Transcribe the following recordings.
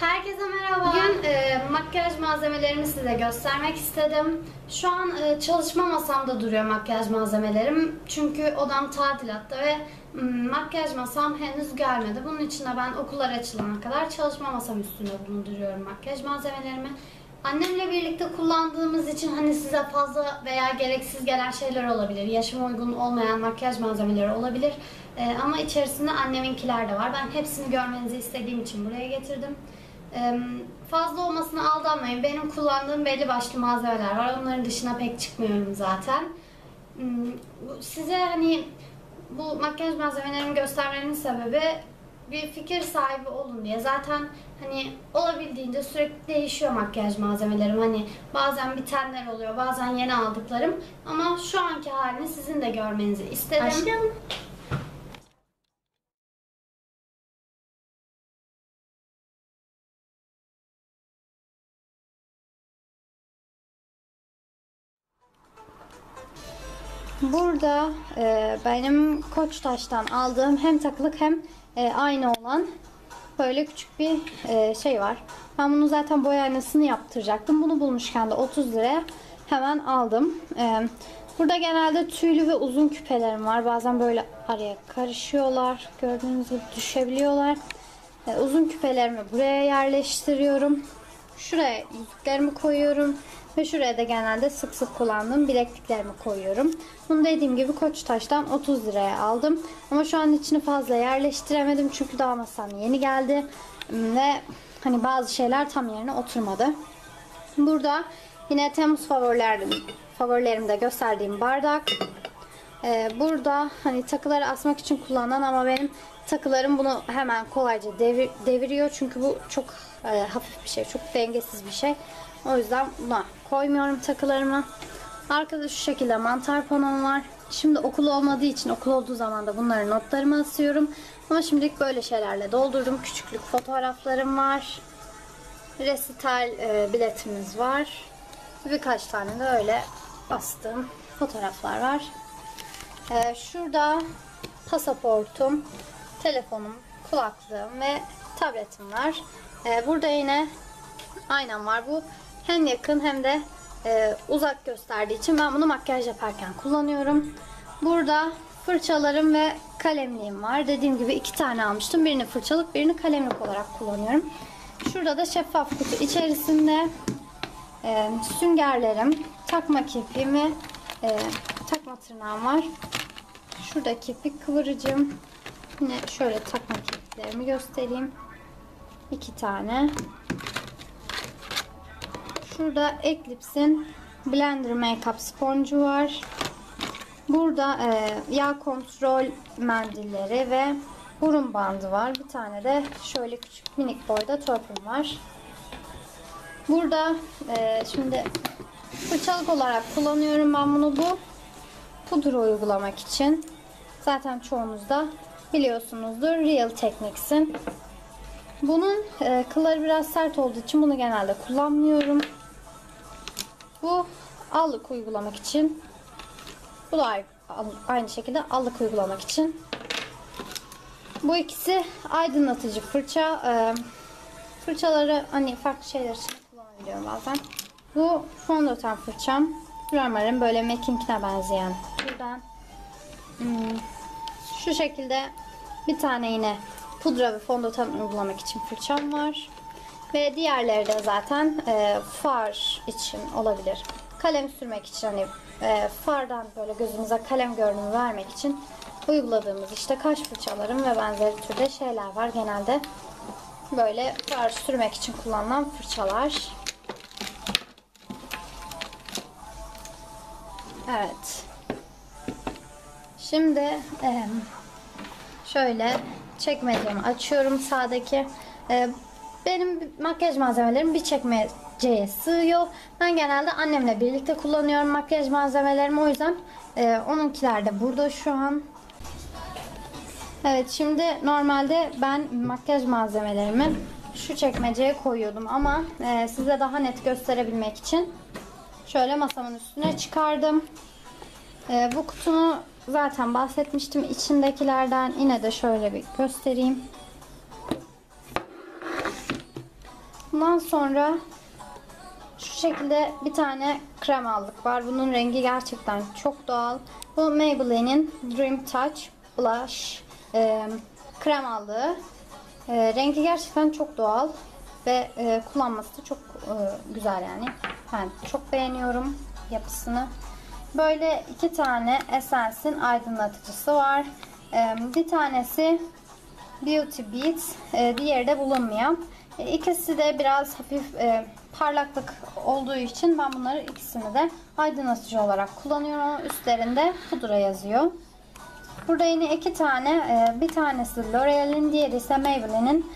Herkese merhaba. Bugün e, makyaj malzemelerimi size göstermek istedim. Şu an e, çalışma masamda duruyor makyaj malzemelerim. Çünkü odam tatilatta ve makyaj masam henüz gelmedi. Bunun için de ben okullar açılana kadar çalışma masam üstünde bulunduruyorum makyaj malzemelerimi. Annemle birlikte kullandığımız için hani size fazla veya gereksiz gelen şeyler olabilir. Yaşama uygun olmayan makyaj malzemeleri olabilir. E, ama içerisinde anneminkiler de var. Ben hepsini görmenizi istediğim için buraya getirdim. Fazla olmasına aldanmayın. Benim kullandığım belli başlı malzemeler var. Onların dışına pek çıkmıyorum zaten. Hmm, Size hani bu makyaj malzemelerimi göstermemin sebebi bir fikir sahibi olun diye. Zaten hani olabildiğince sürekli değişiyor makyaj malzemelerim. Hani bazen bitenler oluyor, bazen yeni aldıklarım. Ama şu anki halini sizin de görmenizi istedim. Başlayalım. Burada e, benim Koçtaş'tan aldığım hem takılık hem e, aynı olan böyle küçük bir e, şey var. Ben bunu zaten boya aynasını yaptıracaktım. Bunu bulmuşken de 30 liraya hemen aldım. E, burada genelde tüylü ve uzun küpelerim var. Bazen böyle araya karışıyorlar. Gördüğünüz gibi düşebiliyorlar. E, uzun küpelerimi buraya yerleştiriyorum. Şuraya yüzüklerimi koyuyorum. Ve şuraya da genelde sık sık kullandığım bilekliklerimi koyuyorum. Bunu dediğim gibi Koçtaş'tan 30 liraya aldım. Ama şu an içini fazla yerleştiremedim. Çünkü daha masam yeni geldi. Ve hani bazı şeyler tam yerine oturmadı. Burada yine Temmuz favorilerim, favorilerimde gösterdiğim bardak. Ee, burada hani takıları asmak için kullanılan ama benim takılarım bunu hemen kolayca devir- deviriyor. Çünkü bu çok e, hafif bir şey, çok dengesiz bir şey. O yüzden buna koymuyorum takılarımı. Arkada şu şekilde mantar panom var. Şimdi okul olmadığı için okul olduğu zaman da bunları notlarımı asıyorum. Ama şimdilik böyle şeylerle doldurdum. Küçüklük fotoğraflarım var. Resital e, biletimiz var. Birkaç tane de öyle astığım fotoğraflar var. Ee, şurada pasaportum, telefonum, kulaklığım ve tabletim var. Ee, burada yine aynam var. Bu hem yakın hem de e, uzak gösterdiği için ben bunu makyaj yaparken kullanıyorum. Burada fırçalarım ve kalemliğim var. Dediğim gibi iki tane almıştım. Birini fırçalık, birini kalemlik olarak kullanıyorum. Şurada da şeffaf kutu içerisinde e, süngerlerim, takma kirpiğim ve e, takma tırnağım var. Şurada kirpik kıvırıcım. Yine şöyle takma kirpiklerimi göstereyim. İki tane. Şurada Eclipse'in Blender Makeup sponcu var. Burada e, yağ kontrol mendilleri ve burun bandı var. Bir tane de şöyle küçük minik boyda törpüm var. Burada e, şimdi fırçalık olarak kullanıyorum ben bunu bu pudra uygulamak için. Zaten çoğunuz da biliyorsunuzdur Real Techniques'in. Bunun e, kılları biraz sert olduğu için bunu genelde kullanmıyorum. Bu allık uygulamak için. Bu da aynı şekilde allık uygulamak için. Bu ikisi aydınlatıcı fırça. E, fırçaları hani farklı şeyler için kullanabiliyorum bazen. Bu fondöten fırçam. Römer'in böyle Mac'inkine benzeyen buradan. Hmm, şu şekilde bir tane yine pudra ve fondöten uygulamak için fırçam var. Ve diğerleri de zaten e, far için olabilir. Kalem sürmek için hani e, fardan böyle gözümüze kalem görünümü vermek için uyguladığımız işte kaş fırçalarım ve benzeri türde şeyler var. Genelde böyle far sürmek için kullanılan fırçalar. Evet. Şimdi şöyle çekmecemi açıyorum sağdaki. Benim makyaj malzemelerim bir çekmeceye sığıyor. Ben genelde annemle birlikte kullanıyorum makyaj malzemelerimi. O yüzden e, onunkiler de burada şu an. Evet şimdi normalde ben makyaj malzemelerimi şu çekmeceye koyuyordum ama e, size daha net gösterebilmek için şöyle masamın üstüne çıkardım. E, bu kutunu zaten bahsetmiştim içindekilerden yine de şöyle bir göstereyim. Bundan sonra şu şekilde bir tane krem aldık var. Bunun rengi gerçekten çok doğal. Bu Maybelline'in Dream Touch Blush e, krem aldığı. E, rengi gerçekten çok doğal ve e, kullanması da çok e, güzel yani. Ben çok beğeniyorum yapısını. Böyle iki tane Essence'in aydınlatıcısı var. E, bir tanesi Beauty Beats, e, diğeri de bulunmayan. İkisi de biraz hafif e, parlaklık olduğu için ben bunları ikisini de aydınlatıcı olarak kullanıyorum. Üstlerinde pudra yazıyor. Burada yine iki tane, e, bir tanesi L'Oreal'in, diğeri ise Maybelline'in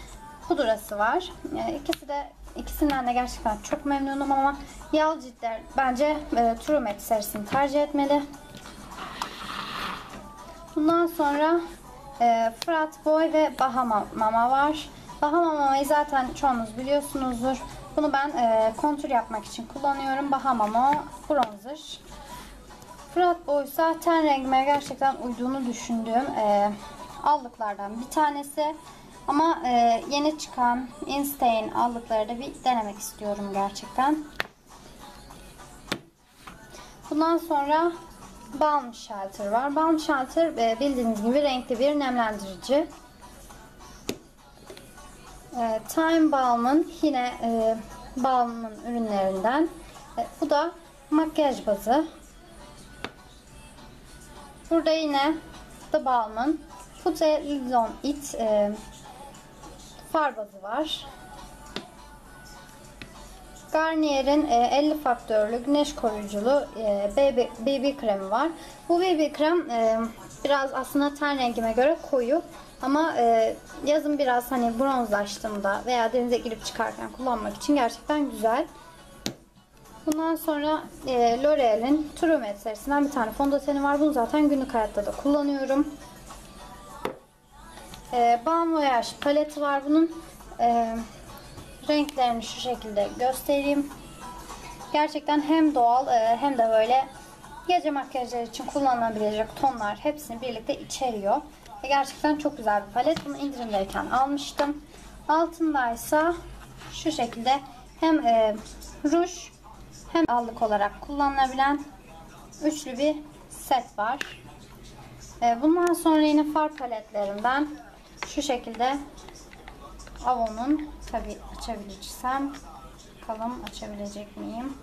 pudrası var. E, ikisi de ikisinden de gerçekten çok memnunum ama yağlı ciltler bence e, True Matte serisini tercih etmeli. Bundan sonra e, Frat Boy ve Bahama Mama var. Bahama Mama'yı zaten çoğunuz biliyorsunuzdur. Bunu ben e, kontür yapmak için kullanıyorum. Bahama Mama bronzer. Frat Boy ise ten rengime gerçekten uyduğunu düşündüğüm e, allıklardan bir tanesi. Ama e, yeni çıkan Instain allıkları da bir denemek istiyorum gerçekten. Bundan sonra Balm Shelter var. Balm Shelter e, bildiğiniz gibi renkli bir nemlendirici. E, Time Balm'ın yine e, Balm'ın ürünlerinden. E, bu da makyaj bazı. Burada yine The Balm'ın Put a Lid on It e, far bazı var. Garnier'in e, 50 faktörlü güneş koruyuculu e, baby, BB kremi var. Bu BB krem e, biraz aslında ten rengime göre koyu. Ama e, yazın biraz hani bronzlaştığımda veya denize girip çıkarken kullanmak için gerçekten güzel. Bundan sonra e, L'Oreal'in True Matte serisinden bir tane fondöteni var. Bunu zaten günlük hayatta da kullanıyorum. E, Balm Voyage paleti var bunun. E, renklerini şu şekilde göstereyim. Gerçekten hem doğal e, hem de böyle gece makyajları için kullanılabilecek tonlar hepsini birlikte içeriyor. Ve gerçekten çok güzel bir palet. Bunu indirimdeyken almıştım. Altındaysa şu şekilde hem e, ruj hem allık olarak kullanılabilen üçlü bir set var. E, bundan sonra yine far paletlerinden şu şekilde Avon'un tabi açabileceksem bakalım açabilecek miyim?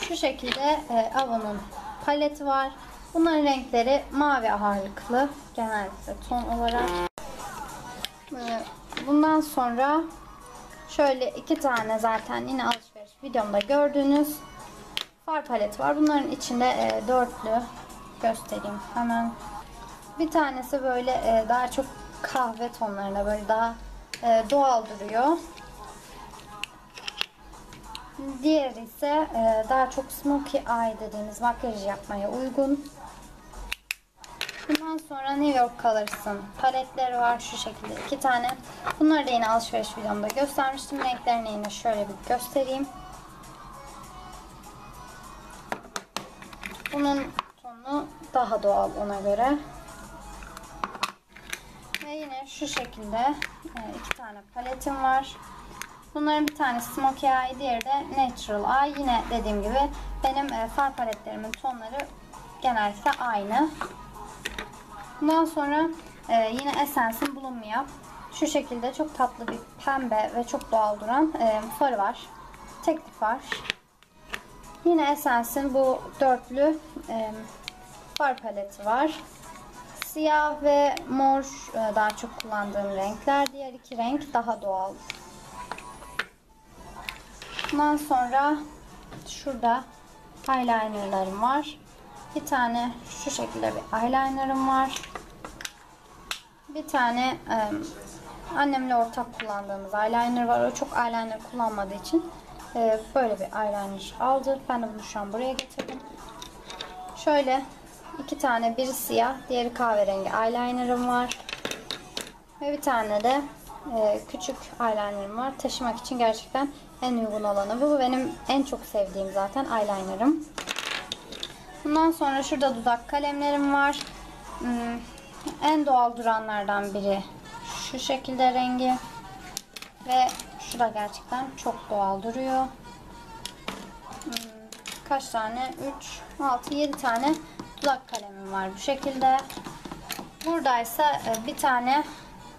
Şu şekilde e, Avon'un paleti var. Bunların renkleri mavi ağırlıklı genellikle ton olarak. E, bundan sonra şöyle iki tane zaten yine alışveriş videomda gördüğünüz far paleti var. Bunların içinde e, dörtlü göstereyim hemen. Bir tanesi böyle e, daha çok kahve tonlarına böyle daha e, doğal duruyor. Diğeri ise daha çok smoky eye dediğimiz makyaj yapmaya uygun. Bundan sonra New York Colors'ın paletleri var şu şekilde iki tane. Bunları da yine alışveriş videomda göstermiştim. Renklerini yine şöyle bir göstereyim. Bunun tonu daha doğal ona göre. Ve yine şu şekilde e, iki tane paletim var. Bunların bir tanesi Smoky Eye, diğeri de Natural Eye. Yine dediğim gibi benim e, far paletlerimin tonları genellikle aynı. Bundan sonra e, yine Essence'in bulunmayan şu şekilde çok tatlı bir pembe ve çok doğal duran farı var. Tekli far. Yine Essence'in bu dörtlü far paleti var. Siyah ve mor e, daha çok kullandığım renkler. Diğer iki renk daha doğal. Bundan sonra şurada eyelinerlarım var. Bir tane şu şekilde bir eyelinerım var. Bir tane e, annemle ortak kullandığımız eyeliner var. O çok eyeliner kullanmadığı için e, böyle bir eyeliner aldı. Ben de bunu şu an buraya getirdim. Şöyle iki tane biri siyah, diğeri kahverengi eyelinerım var. Ve bir tane de e, küçük eyelinerım var. Taşımak için gerçekten en uygun olanı. Bu benim en çok sevdiğim zaten eyelinerım. Bundan sonra şurada dudak kalemlerim var. Hmm, en doğal duranlardan biri şu şekilde rengi. Ve Şu da gerçekten çok doğal duruyor. Hmm, Kaç tane? 3, 6, 7 tane dudak kalemim var bu şekilde. Buradaysa e, bir tane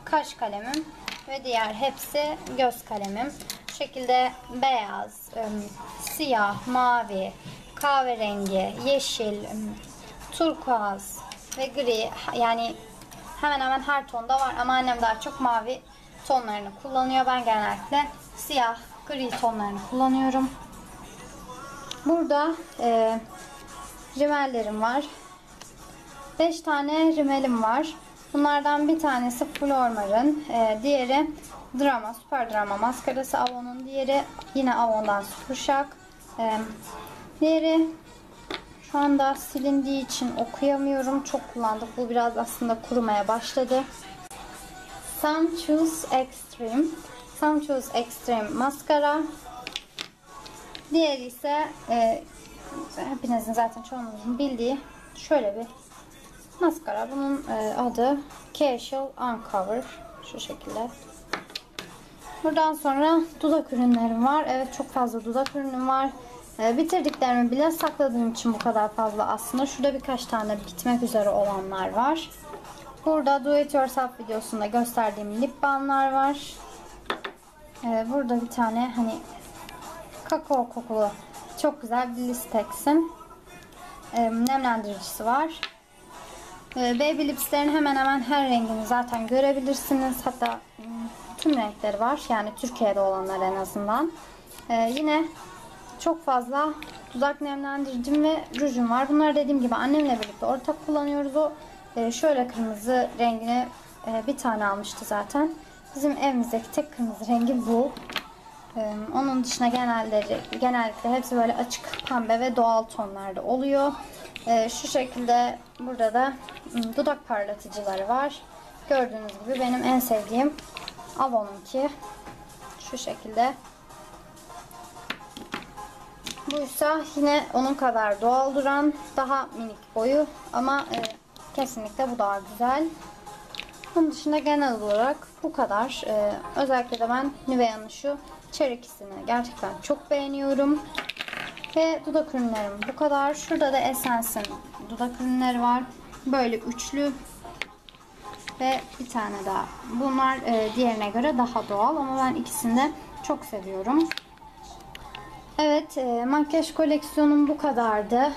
kaş kalemim ve diğer hepsi göz kalemim. Bu şekilde beyaz, e, siyah, mavi, kahverengi, yeşil, turkuaz ve gri yani hemen hemen her tonda var ama annem daha çok mavi tonlarını kullanıyor. Ben genellikle siyah, gri tonlarını kullanıyorum. Burada e, rimellerim var. 5 tane rimelim var. Bunlardan bir tanesi Flormar'ın, e, diğeri Drama, Super Drama maskarası Avon'un, diğeri yine Avon'dan Shock. E, diğeri şu anda silindiği için okuyamıyorum. Çok kullandık. Bu biraz aslında kurumaya başladı. Some Choose Extreme. Some Choose Extreme maskara. Diğeri ise e, hepinizin zaten çoğunuzun bildiği şöyle bir maskara. Bunun e, adı Casual Uncover. Şu şekilde. Buradan sonra dudak ürünlerim var. Evet çok fazla dudak ürünüm var. E, bitirdiklerimi bile sakladığım için bu kadar fazla aslında. Şurada birkaç tane bitmek üzere olanlar var. Burada Do It Yourself videosunda gösterdiğim lip balmlar var. E, burada bir tane hani kakao kokulu çok güzel bir Listex'in e, nemlendiricisi var. E, Baby Lips'lerin hemen hemen her rengini zaten görebilirsiniz. Hatta hmm, tüm renkleri var. Yani Türkiye'de olanlar en azından. Yine çok fazla dudak nemlendiricim ve rujum var. Bunları dediğim gibi annemle birlikte ortak kullanıyoruz. O e, şöyle kırmızı rengini e, bir tane almıştı zaten. Bizim evimizdeki tek kırmızı rengi bu. Ee, Onun dışında genelleri, genellikle hepsi böyle açık pembe ve doğal tonlarda oluyor. Şu şekilde burada da dudak parlatıcıları var. Gördüğünüz gibi benim en sevdiğim Avon'unki. Şu şekilde. Buysa yine onun kadar doğal duran, daha minik boyu ama e, kesinlikle bu daha güzel. Bunun dışında genel olarak bu kadar. Ee, özellikle de ben Nivea'nın şu Cherry ikisini gerçekten çok beğeniyorum. Ve dudak ürünlerim bu kadar. Şurada da Essence'in dudak ürünleri var. Böyle üçlü ve bir tane daha. Bunlar e, diğerine göre daha doğal ama ben ikisini de çok seviyorum. Evet, e, makyaj koleksiyonum bu kadardı.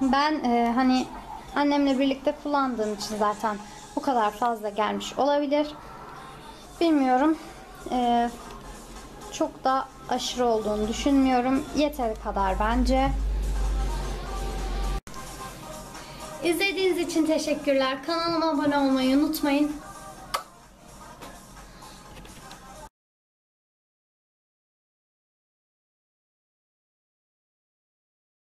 Ben e, hani annemle birlikte kullandığım için zaten bu kadar fazla gelmiş olabilir. Bilmiyorum. E, çok da aşırı olduğunu düşünmüyorum. Yeteri kadar bence. İzlediğiniz için teşekkürler. Kanalıma abone olmayı unutmayın.